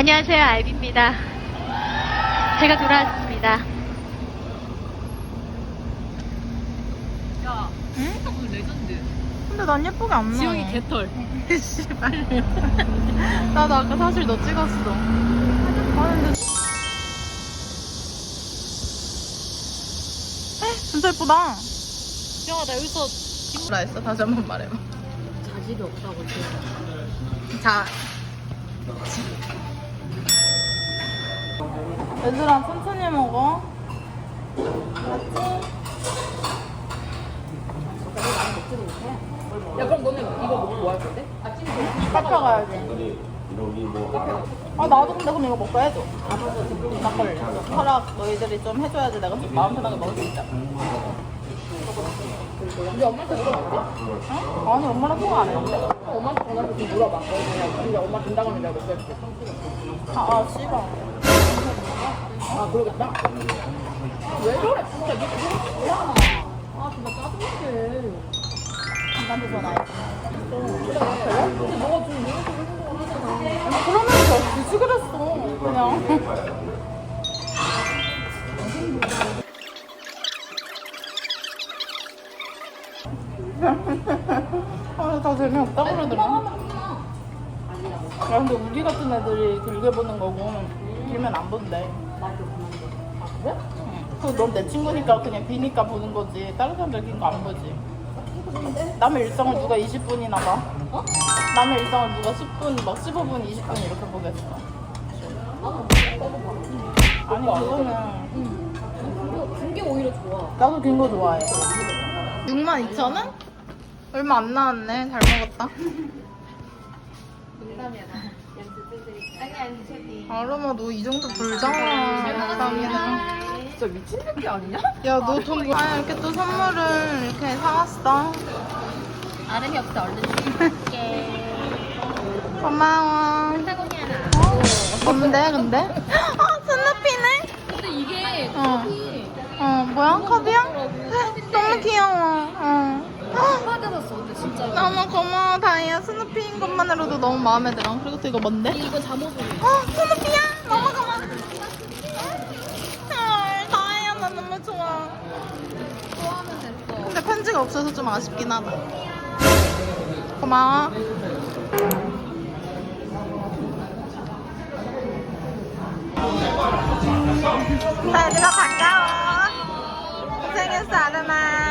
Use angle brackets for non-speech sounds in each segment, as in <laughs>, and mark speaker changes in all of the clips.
Speaker 1: 안녕하세요, 알비입니다. 제가 돌아왔습니다.
Speaker 2: 야, 응? 레전드.
Speaker 3: 근데 난 예쁘게 안 나와.
Speaker 2: 지영이 개털. <laughs>
Speaker 3: 씨발. 나도 아까 사실 너 찍었어. 아 에? 진짜 예쁘다.
Speaker 2: 지영아, 나 여기서
Speaker 3: 뭐라 했어? 다시 한 번 말해봐.
Speaker 2: 자질이 없다고 지금.
Speaker 3: 자. 얘들아 천천히 먹어.
Speaker 2: 야, 그럼 너는 이거 먹고 뭐 할 건데?
Speaker 3: 카페 가야지. 아 나도 근데 그럼 이거 먹고 해줘. 막걸리. 허락 너희들이 좀 해줘야지 내가 좀 마음 편하게 먹을 수 있잖아.
Speaker 2: 우리 엄마한테 물어봤대?
Speaker 3: 어? 아니 엄마랑 통화 안 했는데.
Speaker 2: 엄마한테 전화해서 좀 물어봐. 그냥 우리 엄마 된다고 하면 내가 몇 살게.
Speaker 3: 아, 아 씨발.
Speaker 2: 아, 그러겠다. 왜 저래? 진짜 니 그거 뭐야? 아, 진짜 짜증나게.
Speaker 3: 잠깐만 전화해.
Speaker 2: 그래? 근데 너가 좀 이런 식으로 행동을 하잖아.
Speaker 3: 그러면서 굳이 그랬어. 그냥. <laughs> 아, 다 재미없다 그러더라. 야, 근데 우리 같은 애들이 길게 보는 거고, 길면 안 본대.
Speaker 2: 아, 그래?
Speaker 3: 그넌 내 친구니까 그냥 비니까 보는 거지. 다른 사람들 긴거안 보지. 남의 일상을 누가 20분이나 봐?
Speaker 2: 어?
Speaker 3: 남의 일상을 누가 10분, 막 15분, 20분 이렇게 보겠어. 아니, 그거는.
Speaker 2: 그게 오히려 좋아.
Speaker 3: 나도 긴 거 좋아해. 62,000원? 얼마 안 나왔네. 잘 먹었다. 아름아, 너이 정도 불잖아. 감사합니다.
Speaker 2: 진짜 미친 새끼 아니냐?
Speaker 3: 야, 너 돈, 아, 이렇게 또 선물을 이렇게 사왔어.
Speaker 1: 아름이 없어, 얼른 줄게.
Speaker 3: 고마워.
Speaker 1: 사고니 하나.
Speaker 3: 뭔데, 근데? 아, 스누피네?
Speaker 2: 근데 이게
Speaker 3: 어.
Speaker 2: 컵이
Speaker 3: 어, 뭐야? 컵이야? 너무 귀여워. 어.
Speaker 2: 받아봤어 근데 진짜
Speaker 3: 너무 고마워, 다이아. 스누피인 것만으로도 너무 마음에 들어. 그리고 또 이거 뭔데?
Speaker 2: 이거 잠옷으로
Speaker 3: 어, 스누피야! 너무 고마워. 헐, 다이아, 나 너무 좋아.
Speaker 2: 좋아하면 됐어
Speaker 3: 근데 편지가 없어서 좀 아쉽긴 하다. 고마워. 자, 얘들아 반가워. 고생했어, 아름아.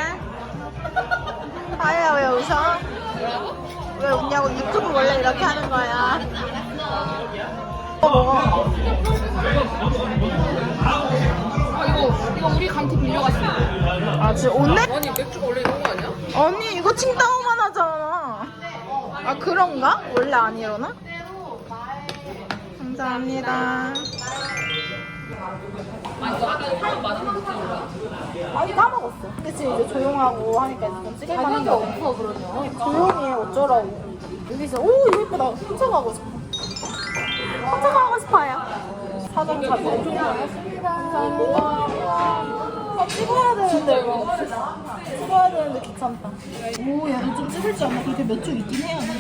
Speaker 3: 아야, 왜 웃어? 왜 웃냐고 유튜브 원래 이렇게 하는 거야. 어, 먹어.
Speaker 2: 아 이거 이거 우리 강티 빌려갔어
Speaker 3: 아, 지금 오늘?
Speaker 2: 아니 맥주가 원래 이런 거 아니야?
Speaker 3: 언니 이거 칭따오만 하잖아. 아 그런가? 원래 안 이러나? 감사합니다.
Speaker 2: 아
Speaker 3: 아니 까먹었어. 그치 이제 조용하고 하니까 이제 좀 찍을 만한 게 없어.
Speaker 2: 그러면
Speaker 3: 조용히 해 어쩌라고. 여기 진짜 오 이거 예쁘다. 훔쳐가고 싶어. 훔쳐가고 싶어요. 사장 사진. 감사합니다. 아 찍어야 되는데 이거. 찍어야 되는데 귀찮다. 오, 야, 너좀 찍을 줄 알아. 그렇게 몇 줄 있긴 해야 돼. 나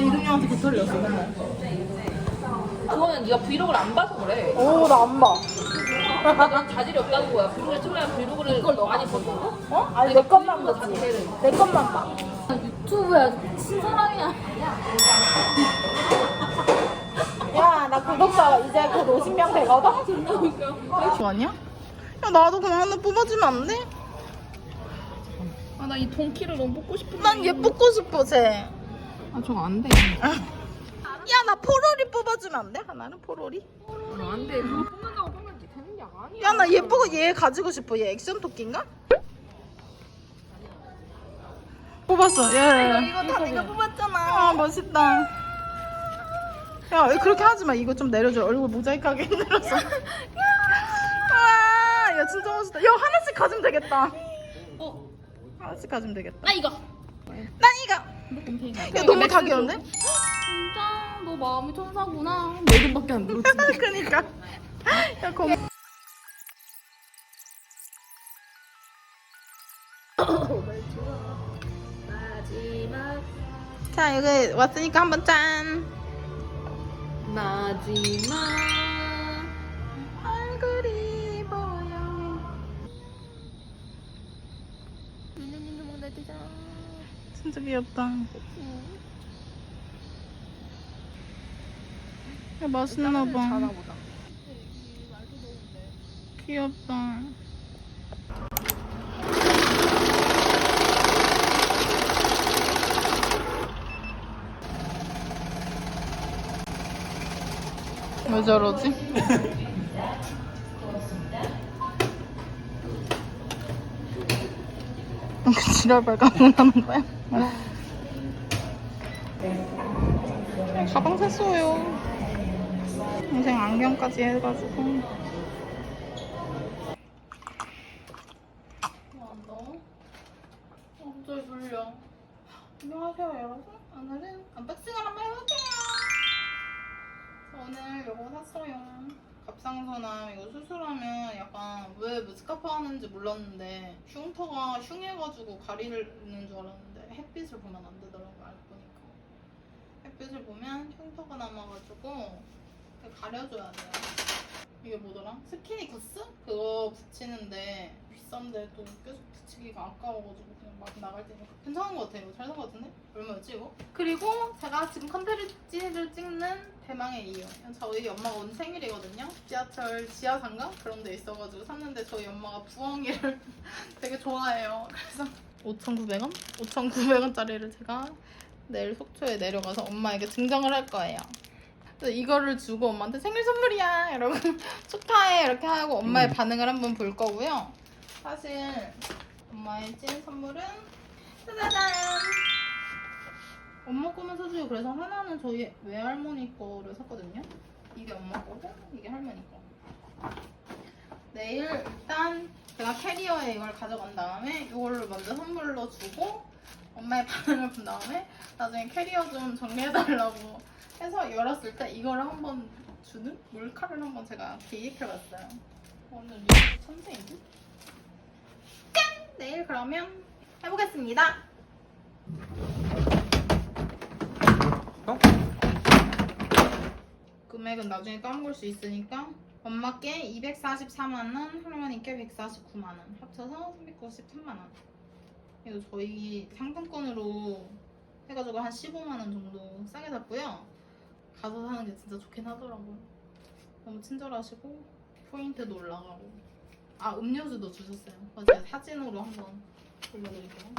Speaker 3: 이름이한테 개털렸어, 맨날.
Speaker 2: 그거는 네가 브이로그를 안 봐서 그래
Speaker 3: 오, 나 안 봐.
Speaker 2: 난 자질이 없다는 거야 브이로그를 찍으려면 브이로그를 그걸 너 많이 보고
Speaker 3: 어? 아니, 내 것만 보지. 내 것만 봐.
Speaker 2: 유튜브야 미친 사람이야
Speaker 3: 야, 나 구독자 이제 곧 50명 되거든? 이거 아니야? 야, 나도 그냥 하나 뽑아주면 안 돼?
Speaker 2: 아 나 이 동키를 너무 뽑고 싶은데
Speaker 3: 난 얘 뽑고 싶어, 쟤.
Speaker 2: 아 저거 안 돼
Speaker 3: 야, 나 포로리 뽑아주면 안 돼? 하나는 포로리?
Speaker 2: 안 돼 야
Speaker 3: 야, 나얘 보고 얘 가지고 싶어. 얘 액션 토끼인가? 뽑았어. 예. 이거 다 내가 뽑았잖아. 아, 멋있다. 야, 왜 그렇게 하지 마. 이거 좀 내려줘. 얼굴 모자이크 하기 힘들어서. 야, 와, 야, 진짜 멋있다. 야, 하나씩 가지면 되겠다.
Speaker 2: 어?
Speaker 3: 하나씩 가지면 되겠다.
Speaker 2: 나 이거
Speaker 3: 난 이거. 야, 너무 다 귀여운데?
Speaker 2: 진짜 너 마음이 천사구나 네 돈밖에 안 들었지 <laughs>
Speaker 3: 그니까. 야, 고마워.
Speaker 2: 마지막
Speaker 3: 자, 여기 왔으니까 한번 짠.
Speaker 2: 마지막 얼굴이 보여
Speaker 1: 민우님도 먹나 되자.
Speaker 3: 진짜 귀엽다. 야, 맛있나 봐. 귀엽다. 왜 저러지? 그 지랄 발광을 하는 거야? 가방 샀어요. 동생 안경까지 해가지고. 어, 갑자기 졸려. 안녕하세요, 여러분. 오늘은 언박싱을 한번 해볼게요. 저 오늘 요거 샀어요. 갑상선암 이거 수술하면 약간 왜 무스카파 하는지 몰랐는데 흉터가 흉해가지고 가리는 줄 알았는데 햇빛을 보면 안 되더라고요, 알고 보니까. 햇빛을 보면 흉터가 남아가지고 가려줘야 돼요. 이게 뭐더라? 스키니커스? 그거 붙이는데 비싼데 또 계속 붙이기가 아까워가지고 그냥 막 나갈 때니까 괜찮은 것 같아요. 잘 산 것 같은데? 얼마였지 이거? 그리고 제가 지금 컨텐츠를 찍는 대망의 이유 저희 엄마가 오늘 생일이거든요. 지하철 지하상가? 그런 데 있어가지고 샀는데 저희 엄마가 부엉이를 <laughs> 되게 좋아해요. 그래서 5,900원? 5,900원짜리를 제가 내일 속초에 내려가서 엄마에게 증정을 할 거예요. 그래서 이거를 주고 엄마한테 생일 선물이야 이러고 <laughs> 축하해 이렇게 하고 엄마의 반응을 한번 볼 거고요. 사실 엄마의 찐 선물은 짜자잔 엄마 거만 사주고 그래서 하나는 저희 외할머니 거를 샀거든요. 이게 엄마 거고 이게 할머니 거. 내일 일단 제가 캐리어에 이걸 가져간 다음에 이걸로 먼저 선물로 주고 엄마의 <laughs> 반응을 본 다음에 나중에 캐리어 좀 정리해달라고 해서 열었을 때 이거를 한번 주는 몰카를 한번 제가 기획해봤어요. 오늘 리뷰 천재인데? 짠! 내일 그러면 해보겠습니다. 금액은 나중에 까먹을 수 있으니까 엄마께 244만원, 할머니께 149만원 합쳐서 393만원 그래서 저희 상품권으로 해가지고 한 15만원 정도 싸게 샀고요 가서 사는 게 진짜 좋긴 하더라고요 너무 친절하시고 포인트도 올라가고. 아 음료수도 주셨어요. 제가 사진으로 한번 돌려드릴게요.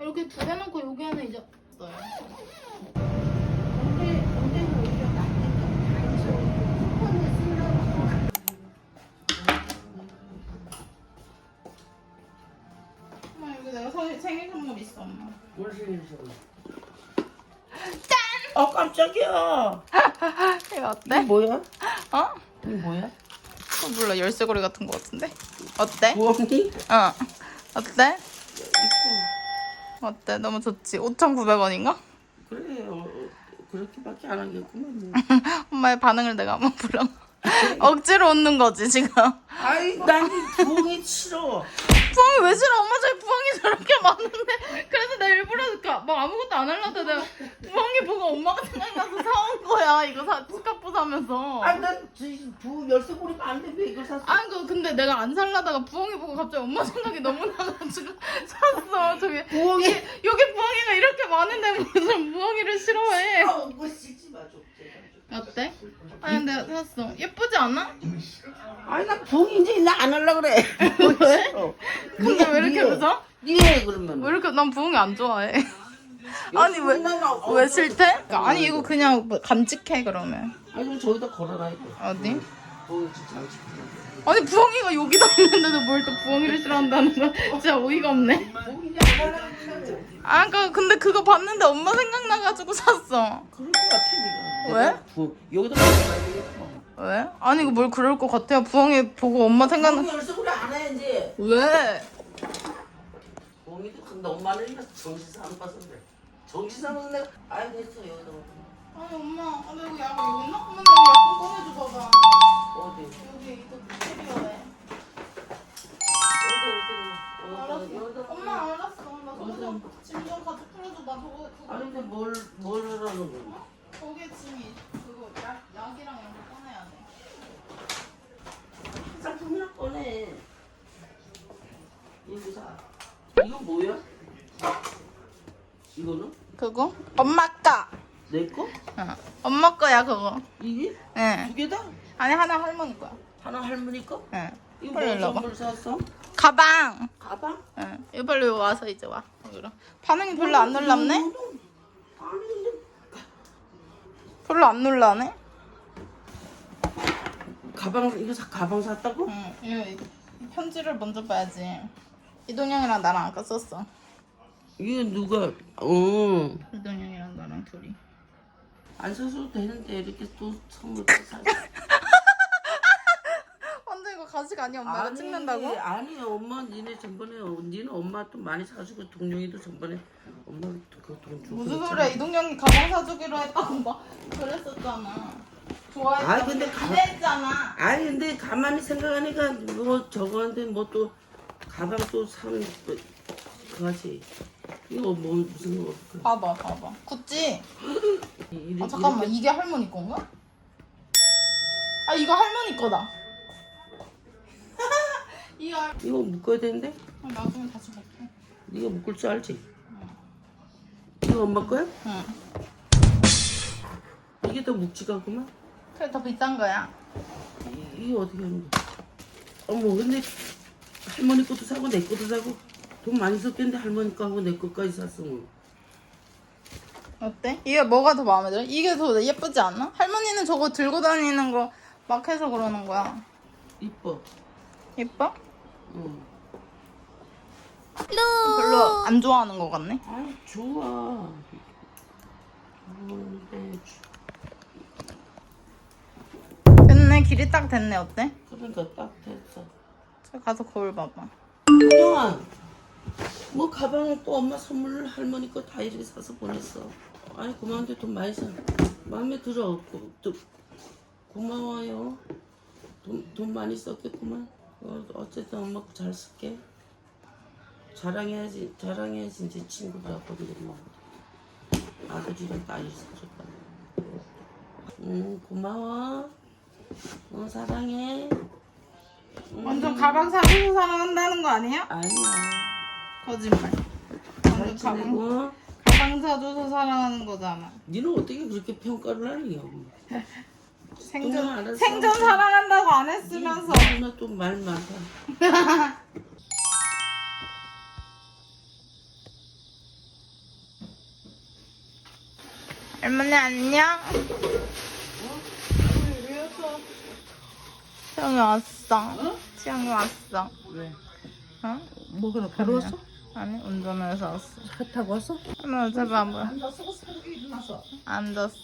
Speaker 3: 이렇게 두 해놓고 여기에는 이제 없어요. 엄마 여기 내가 서- 생일 선물 있어 엄마.
Speaker 4: 뭘 생겼어? 짠! 어 깜짝이야. <laughs>
Speaker 3: 이거
Speaker 4: 이게
Speaker 3: 어때?
Speaker 4: 뭐야?
Speaker 3: 어?
Speaker 4: 이게 뭐야?
Speaker 3: 어, 몰라 열쇠고리 같은 거 같은데? 어때?
Speaker 4: 부엉이?
Speaker 3: 어 어때? 어때? 너무 좋지? 5,900원인가?
Speaker 4: 그래 어, 그렇게밖에 안 하겠구만. 뭐. <laughs>
Speaker 3: 엄마의 반응을 내가 한번 불러 <laughs> 억지로 웃는 거지 지금
Speaker 4: 아이 난이 부엉이 싫어.
Speaker 3: 부엉이 왜 싫어? 엄마 저기 부엉이 저렇게 많은데 그래서 내가 일부러 그러니까 막 아무것도 안 하려다 내가 부엉이 보고 엄마가 생각나서 사온 거야 이거 사 스카프 사면서
Speaker 4: 아난부 열쇠 고리가 안 돼. 왜 이걸 샀어?
Speaker 3: 아니 그 근데 내가 안 살라다가 부엉이 보고 갑자기 엄마 생각이 너무 나가지고 <laughs> 샀어 저기
Speaker 4: 부엉이
Speaker 3: 여기 부엉이가 이렇게 많은데 무슨 부엉이를 싫어해
Speaker 4: 어, 그거 씻지 마 좀.
Speaker 3: 어때? 아니 근데 샀어 예쁘지 않아?
Speaker 4: 아니 나 이제 나안 할라 그래.
Speaker 3: 왜? <laughs> 근데 왜 이렇게. 웃어?
Speaker 4: 니해 그러면.
Speaker 3: 왜 이렇게 난 부엉이 안 좋아해 <laughs> 아니 왜왜 싫대? 아니 이거 그냥 뭐 간직해 그러면
Speaker 4: 아니 그럼 저기다 걸어놔야 돼.
Speaker 3: 어디?
Speaker 4: 장식.
Speaker 3: 아니 부엉이가 여기다 있는데도 뭘 또 부엉이를 싫어한다는 거야 진짜 어이가 없네
Speaker 4: 안 그래.
Speaker 3: 아 그, 근데 그거 봤는데 엄마 생각나가지고 샀어
Speaker 4: 그럴 것 같아 네가.
Speaker 3: 왜?
Speaker 4: 내가 부, 여기다 걸어놔야 되겠구만.
Speaker 3: 왜? 아니 이거 뭘 그럴 것 같아요 부엉이 보고 엄마 생각나
Speaker 4: 부엉이 열쇠고리 안 해야지.
Speaker 3: 왜?
Speaker 4: 봄이도 근데 엄마는 이거 정신사 안 봐서 그래. 정신사는 내가 아이 됐어 여기다
Speaker 3: 아니 엄마 아, 나 이거 약간 여기 있나? 엄마 나 약간 꺼내줘 봐봐
Speaker 4: 어디
Speaker 3: 여기 이거
Speaker 4: 여기다 여기다
Speaker 3: 엄마 알았어 나 저거 좀짐좀 가져 풀어줘 나 저거 그거
Speaker 4: 아니 근데 뭘뭘 하라는 거야?
Speaker 3: 거기에 지금 그거 약, 약이랑 이런 거 꺼내야 돼.
Speaker 4: 항상 통역 꺼내. 이거 사. 이건 뭐야? 이거는?
Speaker 3: 그거? 엄마 거.
Speaker 4: 내 거?
Speaker 3: 어. 엄마 거야 그거.
Speaker 4: 이게?
Speaker 3: 예.
Speaker 4: 두 개다?
Speaker 3: 안에 하나 할머니 거야.
Speaker 4: 하나 할머니 거?
Speaker 3: 예.
Speaker 4: 이거
Speaker 3: 빨리
Speaker 4: 뭐
Speaker 3: 일로 와봐.
Speaker 4: 선물 샀어?
Speaker 3: 가방.
Speaker 4: 가방?
Speaker 3: 예. 이거 빨리 와서 이제 와. 여기로. 반응이 별로 안 놀랍네? 음, 음, 음.
Speaker 4: 아니, 근데
Speaker 3: 별로 안 놀라네?
Speaker 4: 가방 이거 사, 가방 샀다고?
Speaker 3: 응. 이거 편지를 먼저 봐야지. 이동영이랑 나랑 아까 썼어.
Speaker 4: 이거 누가 어.
Speaker 3: 이동영이랑 나랑 둘이.
Speaker 4: 안 사줘도 되는데 이렇게 또 선물 또 사.
Speaker 3: 가식 아니야 엄마가 찍는다고?
Speaker 4: 아니 엄마 니네 전번에 어, 니는 엄마 또 많이 사주고 동룡이도 전번에 엄마 그돈 주고
Speaker 3: 무슨
Speaker 4: 그랬잖아.
Speaker 3: 소리야 이동영이 가방 사주기로 했다고 막 그랬었잖아. 좋아했다고
Speaker 4: 아, 근데 가-
Speaker 3: 기대했잖아.
Speaker 4: 아니 근데 가만히 생각하니까 뭐 저거한테 뭐 또 가방 또 사면 또 그거지 이거 뭐 무슨 뭐 그-
Speaker 3: 봐봐 봐봐. 구찌. <gasps>
Speaker 4: 이-
Speaker 3: 아 잠깐만
Speaker 4: 이게
Speaker 3: 할머니 건가? 아 이거 할머니 거다. 이거 할...
Speaker 4: 이거 묶어야 되는데
Speaker 3: 아, 나중에 다시 볼게.
Speaker 4: 네가 묶을 줄 알지? 이거 엄마 거야?
Speaker 3: 응.
Speaker 4: 이게 더 묵직하구만
Speaker 3: 그래 더 비싼 거야.
Speaker 4: 이- 이게 어떻게 하는 거야? 어머 근데 할머니 것도 사고 내 것도 사고 돈 많이 썼겠는데 할머니 거하고 내 것까지 샀어 뭐.
Speaker 3: 어때? 이게 뭐가 더 마음에 들어? 이게 더 예쁘지 않아? 할머니는 저거 들고 다니는 거 막 해서 그러는 거야.
Speaker 4: 이뻐
Speaker 3: 예뻐?
Speaker 4: 응.
Speaker 3: 별로 안 좋아하는 거 같네.
Speaker 4: 아 좋아 좋은데
Speaker 3: 됐네 길이 딱 됐네 어때?
Speaker 4: 그러니까 딱 됐어
Speaker 3: 저 가서 거울 봐봐.
Speaker 4: 그냥 뭐 가방을 또 엄마 선물 할머니 거 다 이렇게 사서 보냈어. 아니 고마운데 돈 많이 사. 마음에 들어. 고, 또, 고마워요. 돈, 돈 많이 썼겠구만. 어, 어쨌든 엄마 거잘 쓸게. 자랑해야지 자랑해야지 이제 친구들하고 이제 뭐 아들이랑 딸이 사줬다. 응 고마워. 어 사랑해. 응.
Speaker 3: 완전 가방 사줘서 사랑한다는 거 아니야?
Speaker 4: 아니야.
Speaker 3: 거짓말.
Speaker 4: 잘
Speaker 3: 완전 가방,
Speaker 4: 지내고.
Speaker 3: 가방 사줘서 사랑하는 거잖아.
Speaker 4: 니는 어떻게 그렇게 평가를 하니? <laughs> 또 알았어.
Speaker 3: 생전 사랑한다고 안 했으면서.
Speaker 4: 누나 또 말 많다. <laughs>
Speaker 3: 할머니 안녕. 지영이 왔어. 지영이 왔어.
Speaker 4: 왜?
Speaker 3: 어?
Speaker 4: 뭐가 바로 왔어?
Speaker 3: 아니 운전해서 왔어.
Speaker 4: 차 타고 왔어?
Speaker 3: 할머니.
Speaker 4: 앉았어? 새벽에 일어났어?
Speaker 3: 앉았어.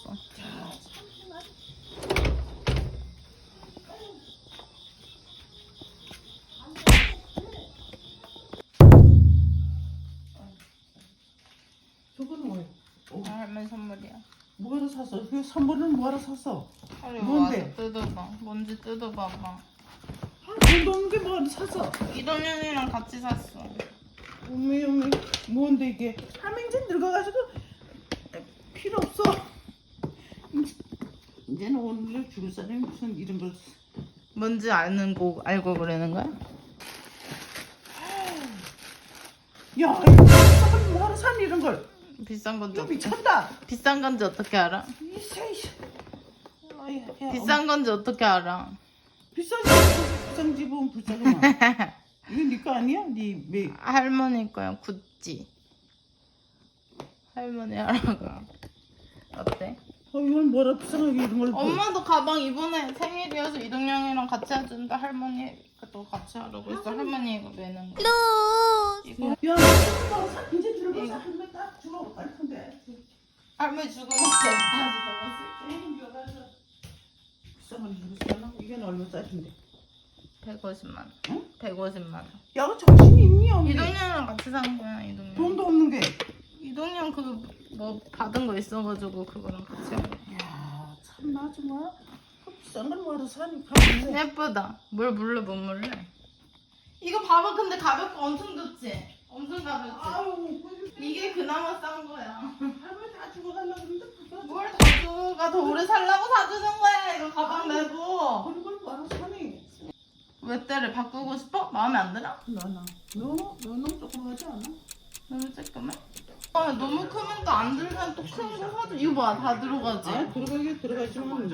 Speaker 5: 뭐하러 샀어? 그 선물은 뭐하러 샀어?
Speaker 3: 빨리
Speaker 5: 뭔데?
Speaker 3: 와서 뜯어봐. 뭔지 뜯어봐봐.
Speaker 5: 아, 돈 없는 게 뭐하러 샀어?
Speaker 3: 이동현이랑 같이 샀어.
Speaker 5: 어메 어메 뭔데 이게? 할머니는 늙어가지고 필요 없어. 이제는 오늘 죽을 사람이 무슨 이런 걸
Speaker 3: 뭔지 아는 거 알고 그러는 거야?
Speaker 5: 야, 이거 뭐하러 산 이런 걸?
Speaker 3: 비싼 건지
Speaker 5: 이거
Speaker 3: 어떻게
Speaker 5: 미쳤다.
Speaker 3: 비싼 건지 어떻게 알아?
Speaker 5: 이 야,
Speaker 3: 비싼 건지 어떻게 알아?
Speaker 5: 비싼 집 비싼 집은 비싸구만. 이거 네거 아니야? 네 매.
Speaker 3: 할머니 거야 구찌. 할머니 하라가 어때?
Speaker 5: 어 이건 뭐라 비싸게 이런 걸. 뭐-
Speaker 3: 엄마도 가방 이번에 생일이어서 이동영이랑 같이 해준다 할머니 또 같이 하라고 했어 할머니 이거 매는 거. 이거
Speaker 5: 야, 이거 사- 이제 들어가서 할머니 딱 주러 갈 텐데.
Speaker 3: 할머니 죽으면 괜찮아.
Speaker 5: 비싼 걸 주고 살라? 이게 얼마 짜린데?
Speaker 3: 150만 원.
Speaker 5: 응?
Speaker 3: 150만 원.
Speaker 5: 야, 그 정신이 있니 없니?
Speaker 3: 이동영이랑 같이 산 거야 이동영.
Speaker 5: 돈도 없는 게.
Speaker 3: 이동영 그뭐 받은 거 있어가지고 그거랑 같이 한 거야.
Speaker 5: 야, 참나 정말. 그 비싼 걸 뭐하러 사니? 가만히.
Speaker 3: 예쁘다. 물 물래 못 물래? 이거 봐봐 근데 가볍고 엄청 좋지? 엄청 가볍지?
Speaker 5: 아유,
Speaker 3: 이게 그나마 싼 거야.
Speaker 5: 할머니 다 주고 살라 그러는데
Speaker 3: 뭘 가져가 더 오래 살라고 사주는 거야 이거 가방 내고.
Speaker 5: 그런 걸 뭐하러 사니?
Speaker 3: 왜 때를 바꾸고 싶어? 마음에 안 들어?
Speaker 5: 나나. 너, 너는 조금 하지 않아?
Speaker 3: 너무 쬐끔해? 아 너무 크면 또 안 들면 또 큰 거 사줘. 이거 봐, 다 들어가지.
Speaker 5: 아 들어가게 들어가지만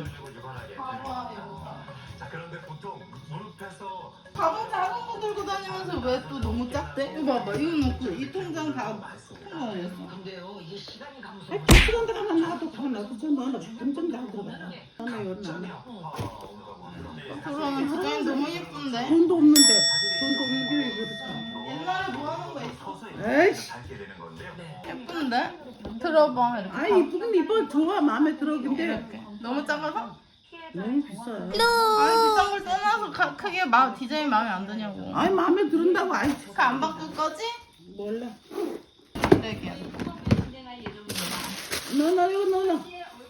Speaker 3: 가방 작은 거 들고 다니면서 왜 또 너무 작대? 이거 봐봐, 이거 놓고 이 통장 다 통화했어.
Speaker 5: 아 기시간 들어가면 나도 가만 놔두자 너는 점점 다 들어가 나는 이건 안
Speaker 3: 그러면 디자인 너무 예쁜데?
Speaker 5: 돈도 없는데 돈도 없는데 이거 사
Speaker 3: 옛날에 뭐 하는 거 있어?
Speaker 5: 에이씨
Speaker 3: 예쁜데? 들어봐, 이렇게.
Speaker 5: 아 이쁘긴 이뻐 좋아 마음에 들어 근데
Speaker 3: 이렇게. 너무 작아서?
Speaker 5: 너무 비싸요
Speaker 3: 아니 비싼 걸 떠나서 가- 크게 마, 디자인 마음에 안 드냐고.
Speaker 5: 아이 마음에 든다고 아이
Speaker 3: 그안 바꿀 거지?
Speaker 5: 몰라
Speaker 3: 쓰레기야.
Speaker 5: 너나 이거 너나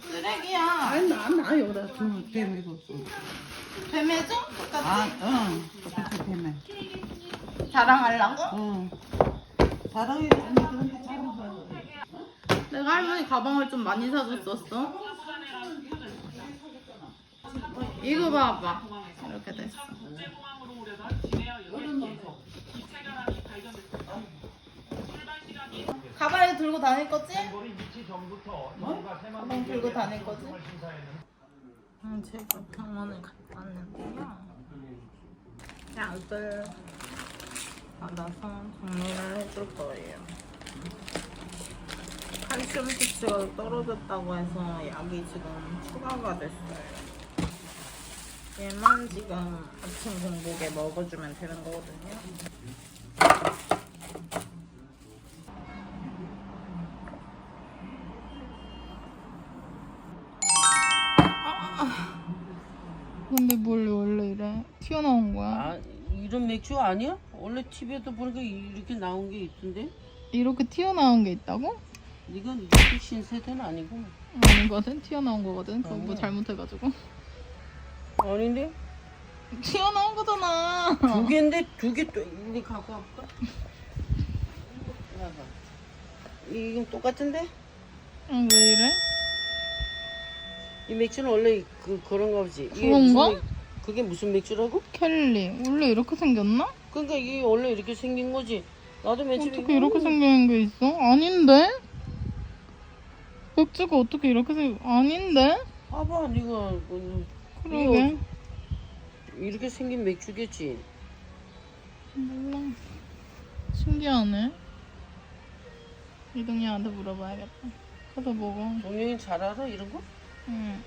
Speaker 3: 쓰레기야.
Speaker 5: 아이 나나 여기다 좀 대매고
Speaker 3: 뱀해줘? 똑같이?
Speaker 5: 아 응 똑같이 대매
Speaker 3: 자랑하려고?
Speaker 5: 응 자랑이 아니 그런데 자랑해
Speaker 3: 내가 할머니 가방을 좀 많이 사줬었어. 이거 봐봐. 이렇게 됐어. 가방에 들고 다닐 거지? 가방 들고 다닐 거지? 음, 제가 병원을 갔다 왔는데요. 약을 받아서 정리를 해줄 거예요. 칼슘 수치가 떨어졌다고 해서 약이 지금 추가가 됐어요. 얘만 지금 아침 공복에 먹어주면 되는 거거든요. 근데 뭘 원래 이래? 튀어나온 거야?
Speaker 5: 아 이런 맥주 아니야? 원래 TV에도 보니까 이렇게 나온 게 있던데
Speaker 3: 이렇게 튀어나온 게 있다고?
Speaker 5: 이건 이렇게 신세대는 아니고
Speaker 3: 아니거든? 튀어나온 거거든? 그거 뭐 잘못해가지고
Speaker 5: 아닌데
Speaker 3: 튀어나온 거잖아
Speaker 5: 두 개인데 두 개또 이리 갖고 와볼까? 봐봐 이건 똑같은데
Speaker 3: 응, 왜 이래?
Speaker 5: 이 맥주는 원래 그 보지 이게
Speaker 3: 그런가?
Speaker 5: 무슨 맥- 그게 무슨 맥주라고?
Speaker 3: 켈리 원래 이렇게 생겼나?
Speaker 5: 그러니까 이게 원래 이렇게 생긴 거지 나도 맨 처음에
Speaker 3: 어떻게
Speaker 5: 이거
Speaker 3: 이렇게 생긴 게 있어? 아닌데? 맥주가 어떻게 이렇게 생 아닌데?
Speaker 5: 봐봐 이거 음,
Speaker 3: 그러게.
Speaker 5: 이렇게 생긴 맥주겠지.
Speaker 3: 몰라. 신기하네. 이동이한테 물어봐야겠다. 가서 먹어
Speaker 5: 동영이 잘 알아 이런 거?
Speaker 3: 응